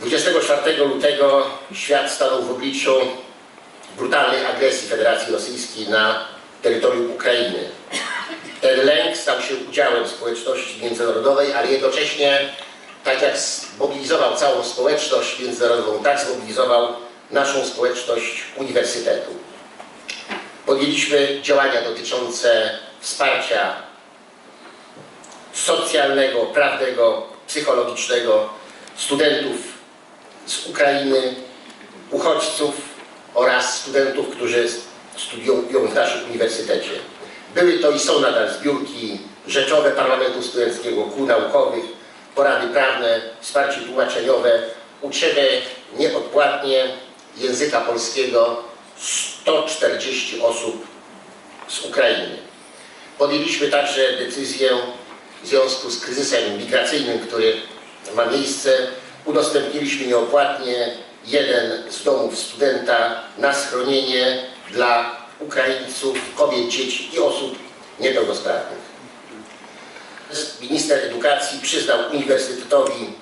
24 lutego świat stanął w obliczu brutalnej agresji Federacji Rosyjskiej na terytorium Ukrainy. Ten lęk stał się udziałem społeczności międzynarodowej, ale jednocześnie, tak jak zmobilizował całą społeczność międzynarodową, tak zmobilizował naszą społeczność uniwersytetu. Podjęliśmy działania dotyczące wsparcia socjalnego, prawnego, psychologicznego studentów z Ukrainy, uchodźców oraz studentów, którzy studiują w naszym uniwersytecie. Były to i są nadal zbiórki rzeczowe Parlamentu Studenckiego, kół naukowych, porady prawne, wsparcie tłumaczeniowe. Uczymy nieodpłatnie języka polskiego 140 osób z Ukrainy. Podjęliśmy także decyzję w związku z kryzysem migracyjnym, który ma miejsce. Udostępniliśmy nieopłatnie jeden z domów studenta na schronienie dla Ukraińców, kobiet, dzieci i osób niepełnosprawnych. Minister Edukacji przyznał Uniwersytetowi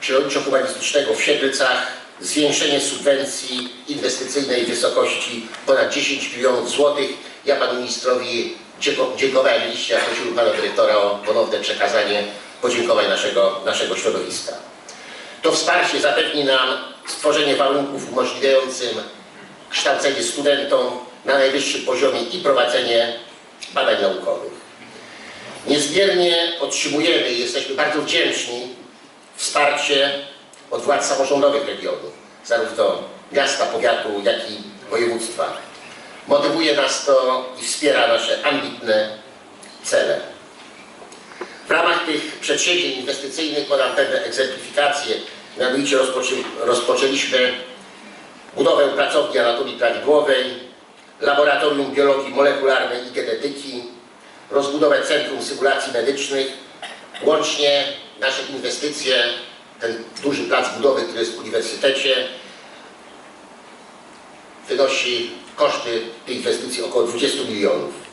Przyrodniczo-Humanistycznego w Siedlcach zwiększenie subwencji inwestycyjnej w wysokości ponad 10 milionów złotych. Ja panu ministrowi dzięko- dziękowałem liście, a prosił pana dyrektora o ponowne przekazanie podziękowań naszego, naszego środowiska. To wsparcie zapewni nam stworzenie warunków umożliwiającym kształcenie studentom na najwyższym poziomie i prowadzenie badań naukowych. Niezmiernie otrzymujemy i jesteśmy bardzo wdzięczni wsparcie od władz samorządowych regionu, zarówno miasta, powiatu, jak i województwa. Motywuje nas to i wspiera nasze ambitne cele. Ramach tych przedsięwzięć inwestycyjnych podam pewne egzemplifikacje. Mianowicie rozpoczę, rozpoczęliśmy budowę pracowni anatomii prawidłowej, laboratorium biologii molekularnej i genetyki, rozbudowę Centrum Symulacji Medycznych. Łącznie nasze inwestycje, ten duży plac budowy, który jest w uniwersytecie, wynosi koszty tej inwestycji około 20 milionów.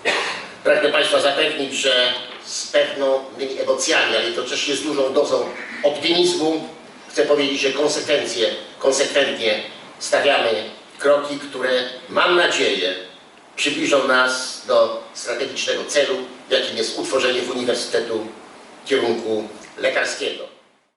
Pragnę Państwa zapewnić, że z pewnymi emocjami, ale jednocześnie z dużą dozą optymizmu chcę powiedzieć, że konsekwencje, konsekwentnie stawiamy kroki, które mam nadzieję przybliżą nas do strategicznego celu, jakim jest utworzenie w Uniwersytetu kierunku lekarskiego.